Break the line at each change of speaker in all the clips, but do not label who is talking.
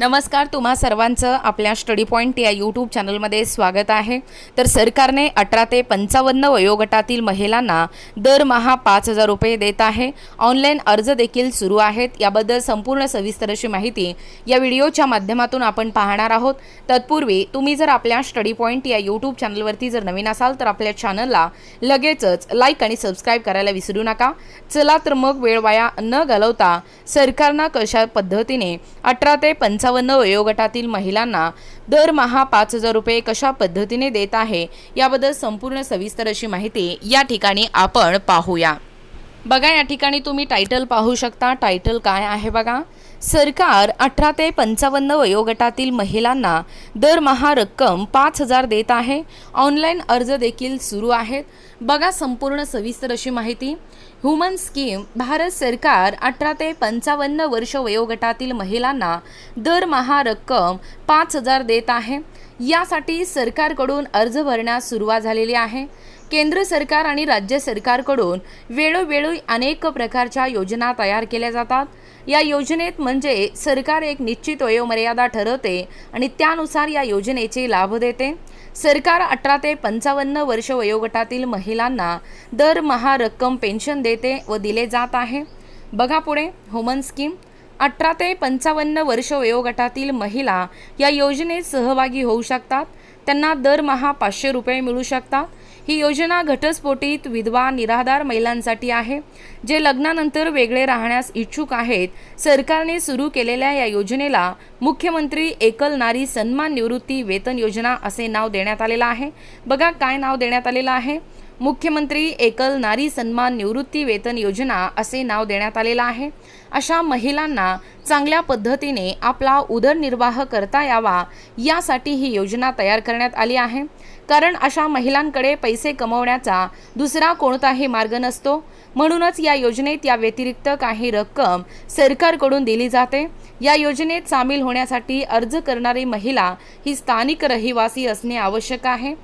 नमस्कार तुम्हा सर्वांचं आपल्या स्टडी पॉईंट या यूट्यूब चॅनलमध्ये स्वागत आहे. तर सरकारने अठरा ते पंचावन्न वयोगटातील महिलांना दरमहा पाच हजार रुपये देत आहे. ऑनलाईन अर्ज देखील सुरू आहेत. याबद्दल संपूर्ण सविस्तर अशी माहिती या व्हिडिओच्या माध्यमातून आपण पाहणार आहोत. तत्पूर्वी तुम्ही जर आपल्या स्टडी पॉईंट या यूट्यूब चॅनलवरती जर नवीन असाल तर आपल्या चॅनलला लगेचच लाईक आणि सबस्क्राईब करायला विसरू नका. चला तर मग वेळ वाया न घालवता सरकारनं कशा पद्धतीने अठरा ते पंचावन्न वयोगटातील महिलांना दरमहा पाच हजार रुपये कशा पद्धतीने देत आहे याबद्दल संपूर्ण सविस्तर अशी माहिती या ठिकाणी आपण पाहूया. बघा या ठिकाणी तुम्ही टायटल पाहू शकता. टायटल काय आहे बघा? सरकार अठरा ते पंचावन्न वयोगटातील महिलांना दरमहा रक्कम पाच हजार देत आहे. ऑनलाईन अर्ज देखील सुरू आहेत. बघा संपूर्ण सविस्तर अशी माहिती. ह्युमन स्कीम भारत सरकार अठरा ते पंचावन्न वर्ष वयोगटातील महिलांना दरमहा रक्कम पाच हजार देत आहे. यासाठी सरकारकडून अर्ज भरण्यास सुरुवात झालेली आहे. केंद्र सरकार आणि राज्य सरकारकडून वेळोवेळी अनेक प्रकारच्या योजना तयार केल्या जातात. या योजनेत म्हणजे सरकार एक निश्चित वयोमर्यादा ठरवते आणि त्यानुसार या योजनेचे लाभ देते. सरकार अठरा ते पंचावन्न वर्ष वयोगटातील महिलांना दरमहा रक्कम पेन्शन देते व दिले जात आहे. बघा पुढे होमन स्कीम अठरा ते पंचावन्न वर्ष वयोगटातील महिला या योजनेत सहभागी होऊ शकतात. त्यांना दरमहा पाचशे रुपये मिळू शकतात. ही योजना घटस्फोटीत विधवा निराधार महिलांसाठी आहे जे लग्नानंतर वेगळे राहण्यास इच्छुक आहेत. सरकारने सुरू केलेल्या या योजनेला मुख्यमंत्री एकल नारी सन्मान निवृत्ती वेतन योजना असे नाव देण्यात आलेलं आहे. बघा काय नाव देण्यात आलेलं आहे. मुख्यमंत्री एकल नारी सन्मान निवृत्ती वेतन योजना असे नाव देण्यात आलेलं आहे. अशा महिलांना चांगल्या पद्धतीने आपला उदरनिर्वाह करता यावा यासाठी ही योजना तयार करण्यात आली आहे. कारण अशा महिलांकडे पैसे कमवण्याचा दुसरा कोणताही मार्ग नसतो. म्हणूनच या योजनेत या व्यतिरिक्त काही रक्कम सरकारकडून दिली जाते. या योजनेत सामील होण्यासाठी अर्ज करणारी महिला ही स्थानिक रहिवासी असणे आवश्यक आहे.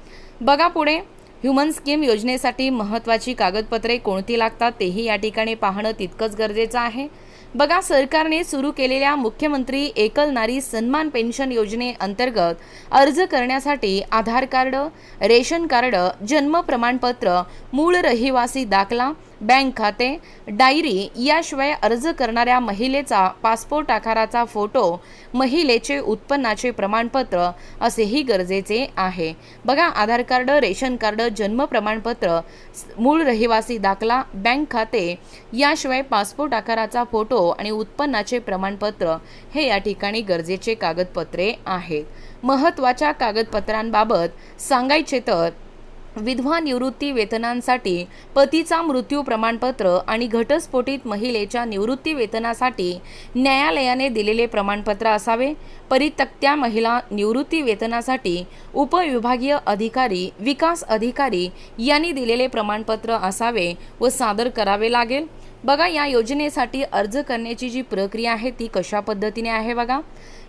बघा पुढे. ह्युमन स्कीम योजनेसाठी महत्त्वाची कागदपत्रे कोणती लागतात तेही या ठिकाणी पाहणं तितकंच गरजेचं आहे. बघा सरकारने सुरू केलेल्या मुख्यमंत्री एकल नारी सन्मान पेन्शन योजनेअंतर्गत अर्ज करण्यासाठी आधार कार्ड रेशन कार्ड जन्म प्रमाणपत्र मूळ रहिवासी दाखला बँक खाते डायरी याशिवाय अर्ज करणाऱ्या महिलेचा पासपोर्ट आकाराचा फोटो महिलेचे उत्पन्नाचे प्रमाणपत्र असेही गरजेचे आहे. बघा आधार कार्ड रेशन कार्ड जन्म प्रमाणपत्र मूळ रहिवासी दाखला बँक खाते याशिवाय पासपोर्ट आकाराचा फोटो आणि उत्पन्नाचे प्रमाणपत्र हे या ठिकाणी गरजेचे कागदपत्रे आहेत. महत्त्वाच्या कागदपत्रांबाबत सांगायचे तर विधवा निवृत्ती वेतनांसाठी पतीचा मृत्यू प्रमाणपत्र आणि घटस्फोटित महिलेच्या निवृत्ती वेतनासाठी न्यायालयाने दिलेले प्रमाणपत्र असावे. परितक्त्या महिला निवृत्ती वेतनासाठी उपविभागीय अधिकारी विकास अधिकारी यांनी दिलेले प्रमाणपत्र असावे व सादर करावे लागेल. बघा या योजनेसाठी अर्ज करण्याची जी प्रक्रिया आहे ती कशा पद्धतीने आहे बघा.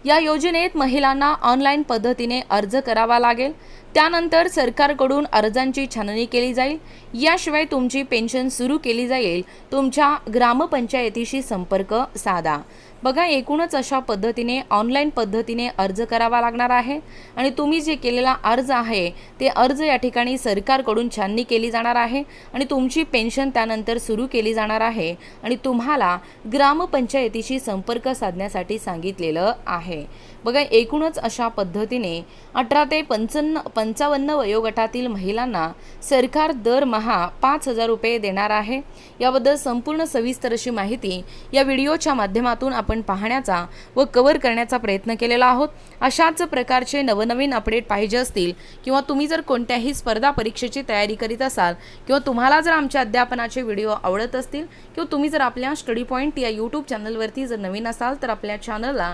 या योजनेत महिलांना ऑनलाईन पद्धतीने अर्ज करावा लागेल. त्यानंतर सरकारकडून अर्जांची छाननी केली जाईल. याशिवाय तुमची पेन्शन सुरू केली जाईल. तुमच्या ग्रामपंचायतीशी संपर्क साधा. बघा एकूणच अशा पद्धतीने ऑनलाईन पद्धतीने अर्ज करावा लागणार आहे. आणि तुम्ही जे केलेला अर्ज आहे ते अर्ज या ठिकाणी सरकारकडून छाननी केली जाणार आहे. आणि तुमची पेन्शन त्यानंतर सुरू केली जाणार आहे. आणि तुम्हाला ग्रामपंचायतीशी संपर्क साधण्यासाठी सांगितलेलं आहे. बघा एकूणच अशा पद्धतीने अठरा ते पंचाण्णव पंचावन्न वयोगटातील महिलांना सरकार दरमहा पाच हजार रुपये देणार आहे. याबद्दल संपूर्ण सविस्तर अशी माहिती या व्हिडिओच्या माध्यमातून आपण पाहण्याचा व कव्हर करण्याचा प्रयत्न केलेला आहोत. अशाच प्रकारचे नवनवीन अपडेट पाहिजे असतील किंवा तुम्ही जर कोणत्याही स्पर्धा परीक्षेची तयारी करीत असाल किंवा तुम्हाला जर आमच्या अध्यापनाचे व्हिडिओ आवडत असतील किंवा तुम्ही जर आपल्या स्टडी पॉईंट या यूट्यूब चॅनलवरती जर नवीन असाल तर आपल्या चॅनलला